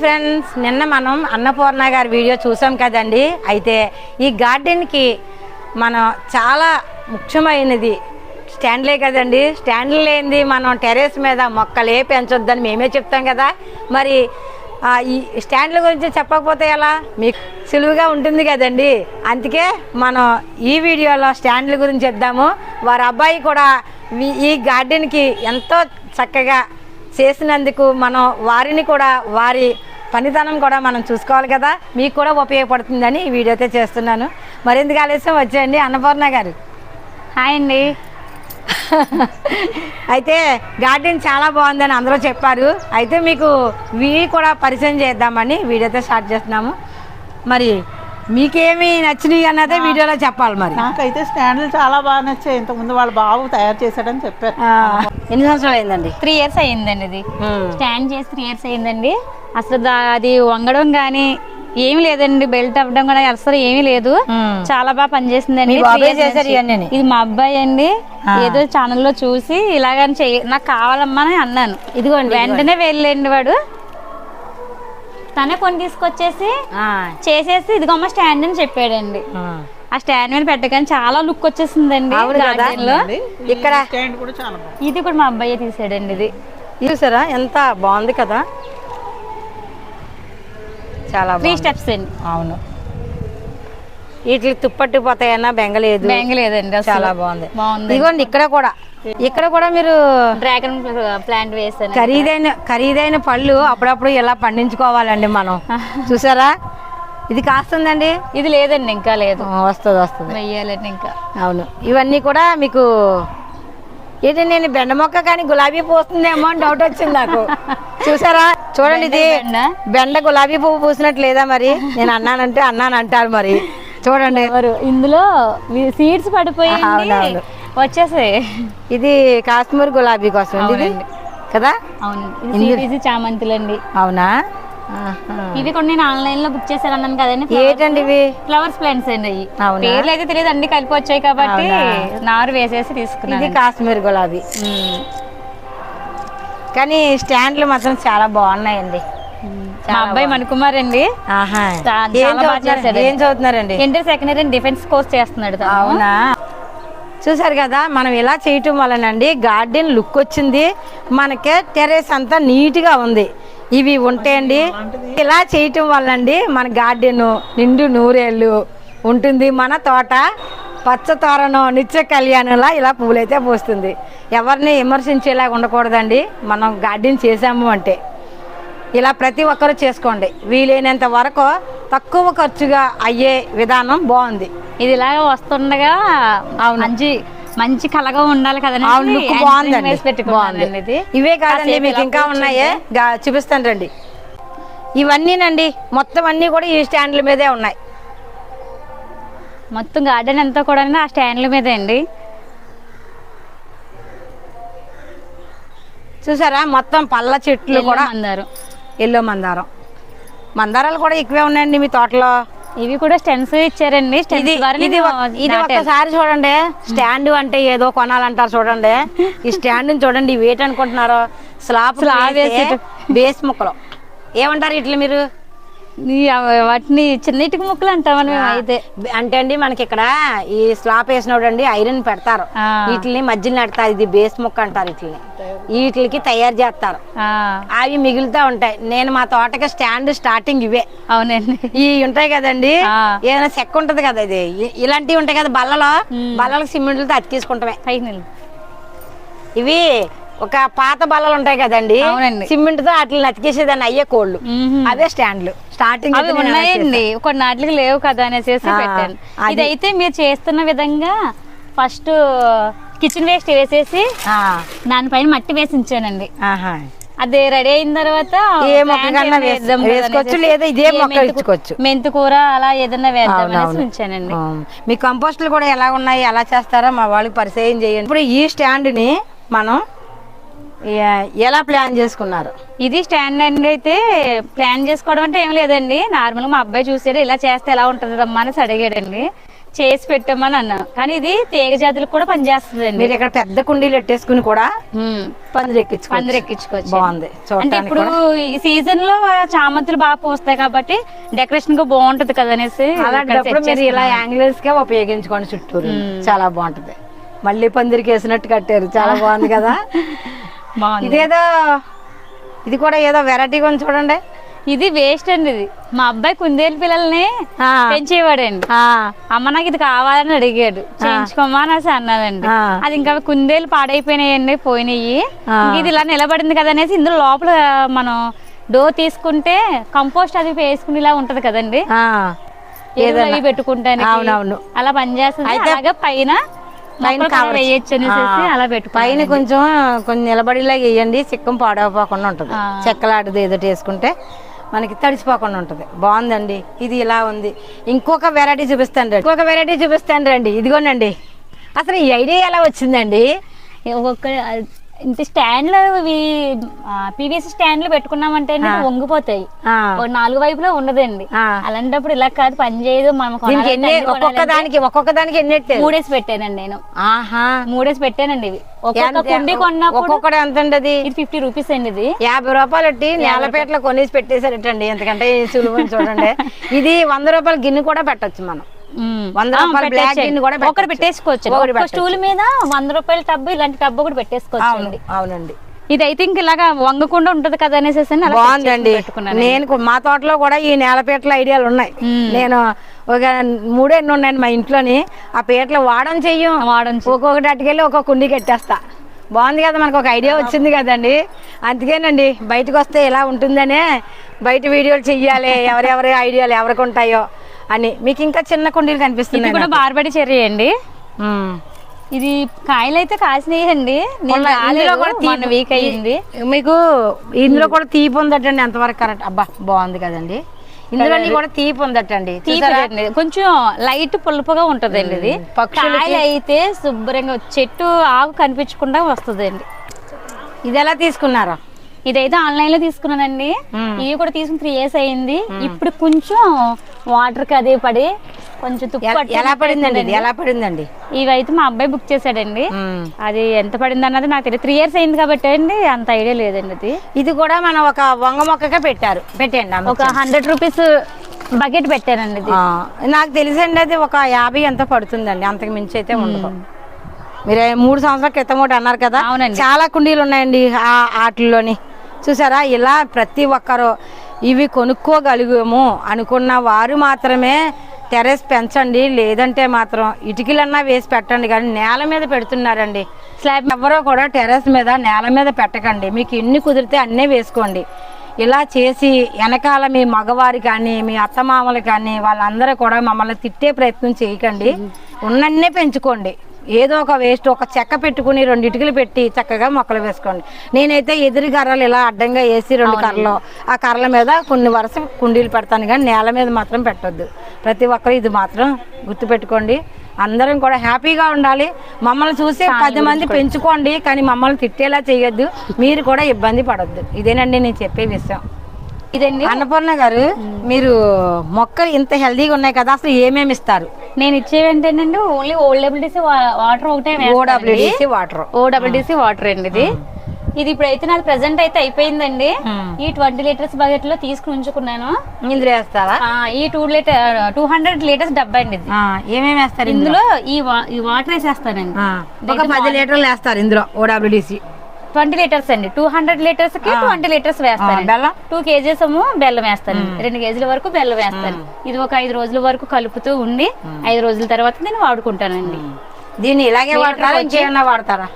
Friends నిన్న మనం అన్నపూర్ణ గారి వీడియో చూసాం కదండి. అయితే ఈ గార్డెన్కి మనం చాలా ముఖ్యమైనది స్టాండ్లే కదండి. స్టాండ్లు లేనిది మనం టెర్రస్ మీద మొక్కలే పెంచొద్దని మేమే చెప్తాం కదా. మరి ఈ స్టాండ్ల గురించి చెప్పకపోతే ఎలా? మీకు సులువుగా ఉంటుంది కదండి. అందుకే మనం ఈ వీడియోలో స్టాండ్ల గురించి చెప్దాము. వారి అబ్బాయి కూడా ఈ గార్డెన్కి ఎంతో చక్కగా చేసినందుకు మనం వారిని కూడా వారి పనితనం కూడా మనం చూసుకోవాలి కదా. మీకు కూడా ఉపయోగపడుతుందని ఈ వీడియో అయితే చేస్తున్నాను. మరెందుకు ఆలస్యం వచ్చేయండి. అన్నపూర్ణ గారు. హాయ్ అండి. అయితే గార్డెన్ చాలా బాగుందని అందరూ చెప్పారు. అయితే మీకు వీ కూడా పరిచయం చేద్దామని వీడియో అయితే స్టార్ట్ చేస్తున్నాము. మరి మీకేమి నచ్చినాయి అన్నదే వీడియోలో చెప్పాలి మరి. నాకైతే స్టాండ్లు చాలా బాగా నచ్చాయి. ఇంతకుముందు వాళ్ళ బాబు తయారు చేశాడని చెప్పారు. ఎన్ని సంవత్సరాలు అయిందండి? త్రీ ఇయర్స్ అయ్యిందండి ఇది. స్టాండ్ చేసి త్రీ ఇయర్స్ అయ్యిందండి. అసలు దా- అది వంగడం కానీ ఏమీ లేదండి. బెల్ట్ అవ్వడం కూడా అసలు ఏమీ లేదు. చాలా బాగా పనిచేసిందండి? ఇది మా అబ్బాయి అండి. ఏదో ఛానల్లో చూసి ఇలాగని చెయ్యి. నాకు కావాలమ్మా అని అన్నాను. ఇదిగోండి. వెంటనే వెళ్ళండి వాడు. తనే కొని తీసుకొచ్చేసి ఆ, చేసేసి ఇదిగోమ్మ స్టాండ్ అని చెప్పాడండి. ఆ. ఆ స్టాండ్ మీద పెట్టగానే చాలా లుక్ వచ్చేసిందండి ఇక్కడ స్టాండ్ కూడా చాలా బాగుంది. ఇది కూడా మా అబ్బాయి తీసాడండి ఇది. చూసారా? ఎంత బాగుంది కదా. చాలా త్రీ. స్టెప్స్ అండి. అవును. వీటికి తుప్పట్టిపోతాయన్నా బెంగలేదు. బ్యాంగ్ లేదండి అసలు. చాలా బాగుంది. బాగుంది ఇదిగోండి ఇక్కడ కూడా. ఇక్కడ కూడా మీరు డ్రాగన్ ప్లాంట్ వేసాను ఖరీదైన ఖరీదైన పళ్ళు అప్పుడప్పుడు ఇలా పండించుకోవాలండి మనం. చూసారా? ఇది కాస్తుందండి? ఇది లేదండి ఇంకా లేదు. వస్తుంది వస్తుంది. వెయ్యాలండి ఇంకా. అవును. ఇవన్నీ కూడా మీకు ఏంటి నేను బెండ మొక్క కానీ గులాబీ పోస్తుందేమో అని డౌట్ వచ్చింది నాకు. చూసారా? చూడండి ఇది. బెండ? గులాబీ పువ్వు పూసినట్టు లేదా మరి? నేను అన్నానంటే అన్నాను అంటారు మరి. చూడండి. ఇందులో సీడ్స్ అవునవును. వచ్చేసాయి ఇది కాశ్మీర్ గులాబీ కోసం ఇది. కదా? అవును. ఇది ఇది చామంతులండి. అవునా. ఇవి కూడా నేను ఆన్లైన్లో బుక్ చేశాను అన్నాను కదండి ఏంటండి ఇవి? ఫ్లవర్స్ ప్లాంట్స్ అండి అవి? పేర్లు అయితే తెలియదు అన్ని కలిపి వచ్చాయి కాబట్టి? నారు వేసేసి ఇది తీసుకున్నాను కాశ్మీర్ గులాబీ. కానీ స్టాండ్లు మాత్రం చాలా బాగున్నాయండి. మా అబ్బాయి మణికుమార్ అండి. ఏం చదువుతున్నారండి? Inter second year defence course చేస్తున్నాడు తను. అవునా? చూసారు కదా మనం ఇలా చేయటం వలనండి గార్డెన్ లుక్ వచ్చింది. మనకి టెర్రస్ అంతా నీట్గా ఉంది. ఇవి ఉంటాయండి. ఇలా చేయటం వల్లండి మన గార్డెన్ నిండు నూరేళ్ళు ఉంటుంది. మన తోట పచ్చ తోరణం నిత్య కళ్యాణంలా ఇలా పూలైతే పోస్తుంది. ఎవరిని విమర్శించేలాగా ఉండకూడదండి. మనం గార్డెన్ చేసాము అంటే. ఇలా ప్రతి ఒక్కరూ చేసుకోండి. వీలైనంత వరకు తక్కువ ఖర్చుగా అయ్యే విధానం బాగుంది. ఇది ఇలాగ వస్తుండగా మంచి మంచి కలగా ఉండాలి కదండి. అవును లుక్ బాగుందండి. బాగుంది. ఇది. ఇవే కాదండి మీకు ఇంకా ఉన్నాయే? చూపిస్తాను రండి. ఇవన్నీనండి మొత్తం అన్నీ కూడా ఈ స్టాండ్ల మీదే ఉన్నాయి. మొత్తం గార్డెన్ అంతా కూడా ఆ స్టాండ్ల మీదే అండి. చూసారా? మొత్తం పళ్ళ చెట్లు కూడా. అందరు ఎల్లో మందారం. మందారాలు కూడా ఎక్కువే ఉన్నాయండి మీ తోటలో. ఇవి కూడా స్టెన్స్ ఇచ్చారండి. ఇది. ఒక్కసారి చూడండి. స్టాండ్ అంటే ఏదో కొనాలంటారు చూడండి. ఈ స్టాండ్ చూడండి ఇవి ఏంటనుకుంటున్నారు. స్లాబ్ స్లాబ్ వేసి బేస్ ముక్కలు. ఏమంటారు ఇట్లా మీరు? వాటిని చిన్న ఇటుక ముక్కలు మేము అయితే అంటే అండి మనకి ఇక్కడ ఈ స్లాబ్ వేసినప్పుడు అండి ఐరన్ పెడతారు. వీటిని మధ్యలో నడతారు. ఇది బేస్ ముక్క అంటారు వీటిని వీటికి తయారు చేస్తారు. అవి మిగులుతూ ఉంటాయి. నేను మా తోటకి స్టాండ్ స్టార్టింగ్ ఇవే. అవునండి. ఈ ఉంటాయి కదండి. ఏదైనా చెక్క ఉంటది కదా ఇది. ఇలాంటివి ఉంటాయి కదా బల్లలో. బల్లలకు సిమెంట్లతో అతికేసుకుంటామే. ఇవి ఒక పాత బల్లలు ఉంటాయి కదండి. సిమెంట్తో వాటిని అతికేసేదాన్ని అయ్యే కోళ్ళు. అవే స్టాండ్లు. స్టార్టింగ్ అవి ఉన్నాయండి. కొన్ని నాటికి లేవు కదా అనేసి పెట్టాను. ఇదైతే మీరు చేస్తున్న విధంగా ఫస్ట్ కిచెన్ వేస్ట్ వేసేసి దానిపైన మట్టి వేసి ఉంచానండి. అది రెడీ అయిన తర్వాత ఏ వేసుకోవచ్చు, లేదా ఇదే మొక్క మెంతి కూ- ఇచ్చుకోవచ్చు. మెంతి కూర అలా ఏదైనా వేద్దాం అనేసి. ఉంచానండి. మీ కంపోస్టులు కూడా ఎలా ఉన్నాయి ఎలా చేస్తారో మా వాళ్ళకి పరిచయం చేయండి. ఇప్పుడు ఈ స్టాండ్ని మనం ఎలా ప్లాన్ చేసుకున్నారు? ఇది స్టాండ్ అండి అయితే ప్లాన్ చేసుకోవడం అంటే ఏం లేదండి. నార్మల్ మా అబ్బాయి చూసాడు ఇలా చేస్తే ఎలా ఉంటుంది అమ్మా అనేసి అడిగాడండి. చేసి పెట్టమని అన్నాను కానీ ఇది తీగ జాతులకు కూడా పనిచేస్తుందండి. మీరు ఇక్కడ పెద్ద కుండీలు ఎట్టేసుకుని కూడా ఉమ్. పందిరి ఎక్కించుకోవచ్చు. పందిరి ఎక్కించుకోవచ్చు. బాగుంది. అంటే ఇప్పుడు ఈ సీజన్లో చామంతులు బాగా పూస్తాయి కాబట్టి డెకరేషన్గా బాగుంటది కదా అనేసి అలాంటప్పుడు మీరు ఇలా. యాంగిల్స్గా ఉపయోగించుకోండి చుట్టూరు. చాలా బాగుంటది. మళ్ళీ పందిరికి వేసినట్టు కట్టారు. చాలా బాగుంది కదా. ఇదేదో ఇది కూడా ఏదో వెరైటీగా ఉంది చూడండి. ఇది వేస్ట్ అండి ఇది. మా అబ్బాయి కుందేలు పిల్లల్ని. పెంచేవాడండి. అమ్మ నాకు ఇది కావాలని అడిగాడు. చేయించుకోమా అనేసి అన్నానండి. అది ఇంకా కుందేలు పాడైపోయినాయండి పోయినాయి. ఇది ఇలా నిలబడింది కదా అనేసి ఇందులో లోపల మనం డోర్ తీసుకుంటే కంపోస్ట్ అది వేసుకుని ఇలా ఉంటది కదండి. పెట్టుకుంటానికి అవునవును. అలా పనిచేస్తుంది. అలాగే పైన పైన. అలా పెట్టుకున్నాను పైన కొంచెం కొంచెం నిలబడిలా వేయండి చిక్కం పాడవపోకుండా ఉంటుంది. ఆ. చెక్కలాడిది ఏదో వేసుకుంటే మనకి తడిసిపోకుండా ఉంటుంది. బాగుందండి. ఇది ఇలా ఉంది. ఇంకొక వెరైటీ చూపిస్తాను రండి. ఇంకొక వెరైటీ చూపిస్తాను రండి. ఇదిగోనండి. అసలు ఈ ఐడియా ఎలా వచ్చిందండి? ఒక్కొక్క ఇంత స్టాండ్లు ఇవి పీవీసీ స్టాండ్లు పెట్టుకున్నామంటే వంగిపోతాయి. నాలుగు వైపులో ఉండదండి. అలాంటప్పుడు ఇలా కాదు పని చేయదు మనం ఒక్కొక్క దానికి ఒక్కొక్క దానికి ఎన్ని? మూడేసి పెట్టానండి నేను. ఆహా. మూడేసి పెట్టానండి ఇవి. ఒక్కొక్కటి ఎంత అండి ఇది ఫిఫ్టీ రూపీస్ అండి ఇది. యాభై రూపాయలు నేలపేటలో కొనేసి పెట్టేసారటండి ఎందుకంటే సులువు చూడండి. ఇది వంద రూపాయల గిన్నె కూడా పెట్టొచ్చు మనం. వంద ఆ, రూపాయల బ్లాక్ పెట్టొచ్చండి. గిన్నె కూడా ఒకటి. పెట్టేసుకోవచ్చు. స్టూల్ మీద వంద రూపాయల టబ్బు ఇలాంటి టబ్బు కూడా పెట్టేసుకోవచ్చు అవునండి. ఇది అయితే ఇంక ఇలాగా వంగకుండా ఉంటది కదా అనేసి బాగుందండి. నేను మా తోటలో కూడా ఈ నేలపీటల ఐడియాలు ఉన్నాయి. నేను ఒక మూడెన్ని ఉన్నాయండి మా ఇంట్లోని. ఆ పీటలు వాడడం చెయ్యం. వాడడం ఒక్కొక్కటి అట్టుకెళ్ళి ఒక్కొక్క కుండి కట్టేస్తా. బాగుంది కదా మనకు ఒక ఐడియా వచ్చింది కదండి. అందుకేనండి బయటకు వస్తే ఇలా ఉంటుందనే బయట వీడియోలు చెయ్యాలి. ఎవరెవరి ఐడియాలు ఎవరికి ఉంటాయో. అని. మీకు ఇంకా చిన్న కుండీలు ఇది కనిపిస్తున్నాయి కూడా బార్బడి చెర్రీ అండి. ఇది కాయలు అయితే కాసినాయండి తీపి- వీక్ అయ్యింది. మీకు ఇందులో కూడా తీపి ఉందటండి ఎంతవరకు కరెక్ట్. అబ్బా బాగుంది కదండి. ఇందులో కూడా తీపి ఉందటండి? తీపిదండి కొంచెం లైట్ పులుపుగా ఉంటదండి ఇది. కాయలు అయితే శుభ్రంగా చెట్టు ఆకు కనిపించకుండా వస్తుందండి. ఇది ఎలా తీసుకున్నారా? ఇదైతే ఆన్లైన్లో తీసుకున్నానండి ఇవి కూడా తీసుకుని త్రీ ఇయర్స్ అయింది ఇప్పుడు కొంచెం వాటర్కి అదే పడి కొంచెం తుప్పు ఎల- పడిందండి. ఎలా పడిందండి? ఇవైతే మా అబ్బాయి బుక్ చేశాడండి. అది ఎంత పడింది అన్నది నాకు తెలియదు త్రీ ఇయర్స్ అయింది కాబట్టి అండి అంత ఐడియా లేదండి అది. ఇది కూడా మనం ఒక వంగ మొక్కగా పెట్టారు. పెట్టండి. ఒక హండ్రెడ్ రూపీస్ బకెట్ పెట్టానండి నాకు తెలిసండి అది ఒక యాభై ఎంత పడుతుందండి. అంతకు మించి అయితే ఉండదు. మీరు మూడు సంవత్సరాల క్రితం ఒకటి అన్నారు కదా. అవునండి. చాలా కుండీలు ఉన్నాయండి ఆ ఆటల్లోని చూసారా? ఇలా ప్రతి ఒక్కరు ఇవి కొనుక్కోగలిగాము అనుకున్న వారు మాత్రమే టెరెస్ పెంచండి లేదంటే మాత్రం ఇటుకలన్నా వేసి పెట్టండి కానీ నేల మీద పెడుతున్నారండి. స్లాబ్ ఎవరో కూడా టెరెస్ మీద నేల మీద పెట్టకండి. మీకు ఎన్ని కుదిరితే అన్నీ వేసుకోండి. ఇలా చేసి వెనకాల మీ మగవారి కానీ మీ అత్తమామలు కానీ వాళ్ళందరూ కూడా మమ్మల్ని తిట్టే ప్రయత్నం చేయకండి. ఉన్నన్నే పెంచుకోండి. ఏదో ఒక వేస్ట్ ఒక చెక్క పెట్టుకుని రెండు ఇటుకలు పెట్టి చక్కగా మొక్కలు వేసుకోండి. నేనైతే ఎదురు కర్రలు ఇలా అడ్డంగా వేసి రెండు కర్రలు ఆ కర్రల మీద కొన్ని వరుస కుండీలు పెడతాను కానీ నేల మీద మాత్రం పెట్టొద్దు. ప్రతి ఒక్కరు ఇది మాత్రం గుర్తుపెట్టుకోండి. అందరం కూడా హ్యాపీగా ఉండాలి. మమ్మల్ని చూసి పది మంది పెంచుకోండి కానీ మమ్మల్ని తిట్టేలా చేయొద్దు. మీరు కూడా ఇబ్బంది పడొద్దు. ఇదేనండి నేను చెప్పే విషయం. ఇదండి. అన్నపూర్ణ గారు మీరు మొక్కలు ఇంత హెల్దీగా ఉన్నాయి కదా అసలు ఏమేమి ఇస్తారు? నేను ఇచ్చేవి ఏంటంటే ఓన్లీ ఓల్డబ్ల్యూడిసి వాటర్ ఒకటే ఓడబ్ల్యూడిసి వాటర్. ఓడబ్ల్యూడిసి వాటర్ అండి ఇది. ఇది ఇప్పుడైతే నాది ప్రెసెంట్ అయితే అయిపోయిందండి. ఈ ట్వంటీ లీటర్స్ బకెట్లో తీసుకుని ఉంచుకున్నాను. ఇందులో వేస్తారా ఈ two litre two hundred litres డబ్బా అండి ఏమేమి వేస్తారు ఇందులో? ఈ వాటర్ వేసేస్తానండి. ఒక పది లీటర్లు వేస్తారు ఇందులో O W D C. Twenty litres అండి. టూ హండ్రెడ్ లీటర్స్కి ట్వంటీ లీటర్స్ వేస్తాను బెల్లం? టూ కేజీస్ ఏమో బెల్లం వేస్తాను రెండు కేజీల వరకు బెల్లం వేస్తాను ఇది ఒక ఐదు రోజుల వరకు కలుపుతూ ఉండి ఐదు రోజుల తర్వాత నేను వాడుకుంటానండి. దీన్ని ఇలాగే వాడతారా ఇంకేమన్నా వాడతారా?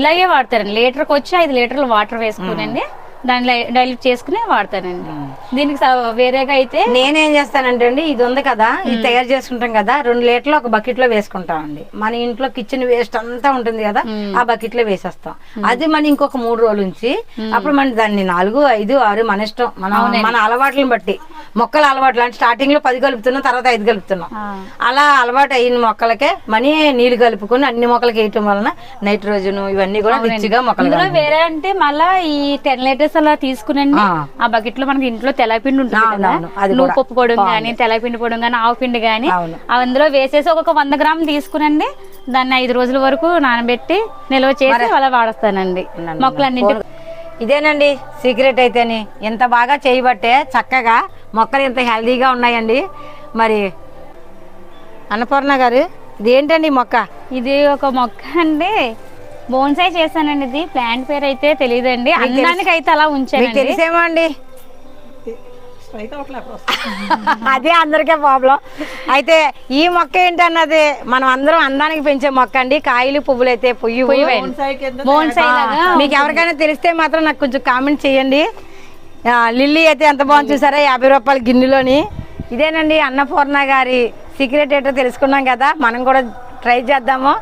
ఇలాగే వాడతారండి. లీటర్కి వచ్చి ఐదు లీటర్లు వాటర్ వేసుకునండి. దానిలో డైల్యూట్ చేసుకుని వాడతానండి. దీనికి వేరేగా అయితే నేనేం చేస్తానంటే అండి ఇది ఉంది కదా ఇది తయారు చేసుకుంటాం కదా రెండు లీటర్లు ఒక బకెట్లో వేసుకుంటామండి. మన ఇంట్లో కిచెన్ వేస్ట్ అంతా ఉంటుంది కదా ఆ బకెట్లో వేసేస్తాం అది మన ఇంకొక మూడు రోజులు ఉంచి అప్పుడు మన దాన్ని నాలుగు ఐదు ఆరు మన ఇష్టం. మన మన అలవాట్లను బట్టి. మొక్కల అలవాట్లు అంటే స్టార్టింగ్లో పది కలుపుతున్నాం తర్వాత ఐదు కలుపుతున్నాం. అలా అలవాటు అయిన మొక్కలకే మనీ నీళ్ళు కలుపుకొని అన్ని మొక్కలకి వేయటం వలన నైట్రోజన్ ఇవన్నీ కూడా రిచ్గా మొక్కలు వేరే అంటే మళ్ళా ఈ టెన్ లీటర్స్ అలా తీసుకునండి. ఆ. బకెట్లో మనకి ఇంట్లో తెల్లపిండి ఉంటుంది నువ్వు పప్పు పొడి. కానీ తెల్లపిండి పొడి కానీ ఆవు పిండి కానీ. అందులో వేసేసి ఒక వంద గ్రాములు తీసుకునండి. దాన్ని ఐదు రోజుల వరకు నానబెట్టి నిల్వ చేసి అలా వాడస్తానండి. మొక్కలన్నింటి ఇదేనండి సీక్రెట్ అయితేని. ఇంత బాగా చేయబట్టే చక్కగా మొక్కలు ఇంత హెల్దీగా ఉన్నాయండి. మరి అన్నపూర్ణ గారు ఇదేంటండి మొక్క? ఇది ఒక మొక్క అండి. బోన్సాయి చేశానండి ఇది. ప్లాంట్ పేరు అయితే తెలియదండి అందానికి అయితే అలా మీకు ఉంచానండి. తెలిసేమో అండి. అదే అందరికీ ప్రాబ్లం అయితే ఈ మొక్క ఏంటన్నది మనం అందరం అందానికి పెంచే మొక్క అండి. కాయలు పువ్వులు అయితే పొయ్యి బోన్సాయి కింద బోన్సాయి లాగా మీకు ఎవరికైనా తెలిస్తే మాత్రం నాకు కొంచెం కామెంట్ చేయండి. లిల్లీ అయితే ఎంత బాగుంది చూసారా? యాభై రూపాయల గిన్నెలోని. ఇదేనండి అన్నపూర్ణ గారి సీక్రెట్ ఏంటో తెలుసుకున్నాం కదా. మనం కూడా ట్రై చేద్దాము.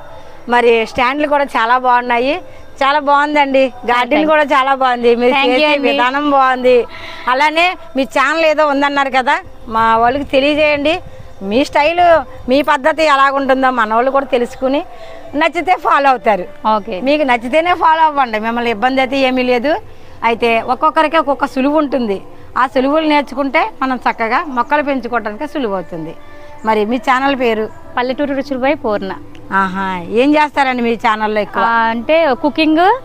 మరి స్టాండ్లు కూడా చాలా బాగున్నాయి. చాలా బాగుందండి. గార్డెన్ కూడా చాలా బాగుంది. మీరు చేసే. విధానం బాగుంది. అలానే మీ ఛానల్ ఏదో ఉందన్నారు కదా మా వాళ్ళకి తెలియజేయండి. మీ స్టైల్ మీ పద్ధతి ఎలాగుంటుందో మన వాళ్ళు కూడా తెలుసుకుని నచ్చితే ఫాలో అవుతారు. ఓకే మీకు నచ్చితేనే ఫాలో అవ్వండి. మిమ్మల్ని ఇబ్బంది అయితే ఏమీ లేదు. అయితే ఒక్కొక్కరికి ఒక్కొక్క సులువు ఉంటుంది. ఆ సులువులు నేర్చుకుంటే మనం చక్కగా మొక్కలు పెంచుకోవడానికి సులువు అవుతుంది. మరి మీ ఛానల్ పేరు? పల్లెటూరు రుచులపై పూర్ణ. ఆహా ఏం చేస్తారండి మీ ఛానల్లో ఎక్కువ? అంటే cooking.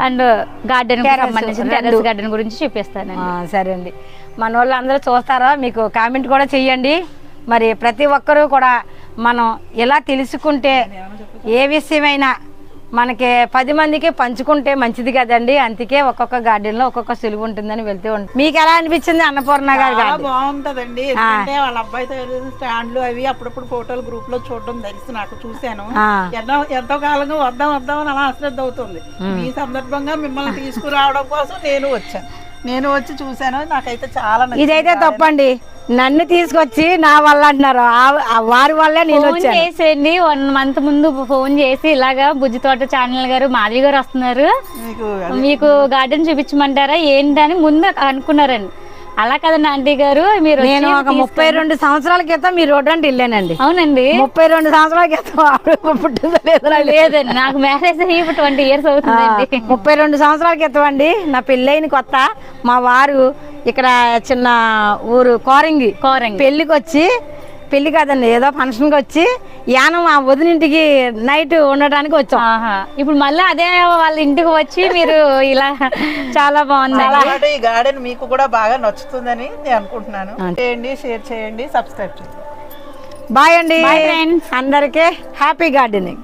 And garden. Terrace garden గురించి చూపిస్తానండి. ఆ, సరే అండి. మన వాళ్ళు అందరూ చూస్తారా? మీకు కామెంట్ కూడా చెయ్యండి. మరి ప్రతి ఒక్కరూ కూడా మనం ఎలా తెలుసుకుంటే ఏ విషయమైనా మనకి పది మందికి పంచుకుంటే మంచిది కదండి. అందుకే ఒక్కొక్క గార్డెన్లో ఒక్కొక్క సులువు ఉంటుందని వెళ్తూ ఉంటుంది మీకు ఎలా అనిపించింది అన్నపూర్ణ గారి గార్డెన్ బాగుంటదండి. వాళ్ళ అబ్బాయితో స్టాండ్లు అవి అప్పుడప్పుడు ఫోటోలు గ్రూప్లో చూడడం తెలుసు నాకు చూశాను. ఎన్నో ఎంతో కాలంగా వద్దాం వద్దాం అని అలా అశ్రద్ధ అవుతుంది. ఈ సందర్భంగా మిమ్మల్ని తీసుకురావడం కోసం నేను వచ్చాను. నేను వచ్చి చూశాను. నాకైతే చాలా. ఇదైతే తప్పండి. నన్ను తీసుకొచ్చి నా వల్ల అంటున్నారు. వారి వల్లే నేను చేసేయండి. వన్ మంత్ ముందు ఫోన్ చేసి ఇలాగా బుజ్జి తోట ఛానల్ గారు మాధవి గారు వస్తున్నారు. మీకు మీకు గార్డెన్ చూపించమంటారా? ఏంటని ముందు అనుకున్నారండి. అలా కదండి ఆంటీ గారు? మీరు నేను ఒక ముప్పై రెండు సంవత్సరాల క్రితం మీ రోడ్డు అంటే వెళ్ళానండి అవునండి. ముప్పై రెండు సంవత్సరాల క్రితం పుట్టిందో. లేదండి నాకు మ్యారేజ్ అయ్యి ట్వంటీ ఇయర్స్ అవుతుందండి. ముప్పై రెండు సంవత్సరాల క్రితం అండి నా పెళ్ళైన కొత్త మా వారు ఇక్కడ చిన్న ఊరు కోరంగి. కోరంగి. పెళ్ళికి వచ్చి పెళ్ళి కాదండి ఏదో ఫంక్షన్కి వచ్చి యానం ఆ వదినింటికి నైట్ ఉండడానికి వచ్చాం. ఆహా. ఇప్పుడు మళ్ళీ అదే వాళ్ళ ఇంటికి వచ్చి మీరు ఇలా చాలా బాగుంది ఈ గార్డెన్ మీకు కూడా బాగా నచ్చుతుందని నేను అనుకుంటున్నాను. చేయండి షేర్ చేయండి సబ్స్క్రైబ్ చేయండి. బాయ్ అండి. అందరికీ హ్యాపీ గార్డెనింగ్.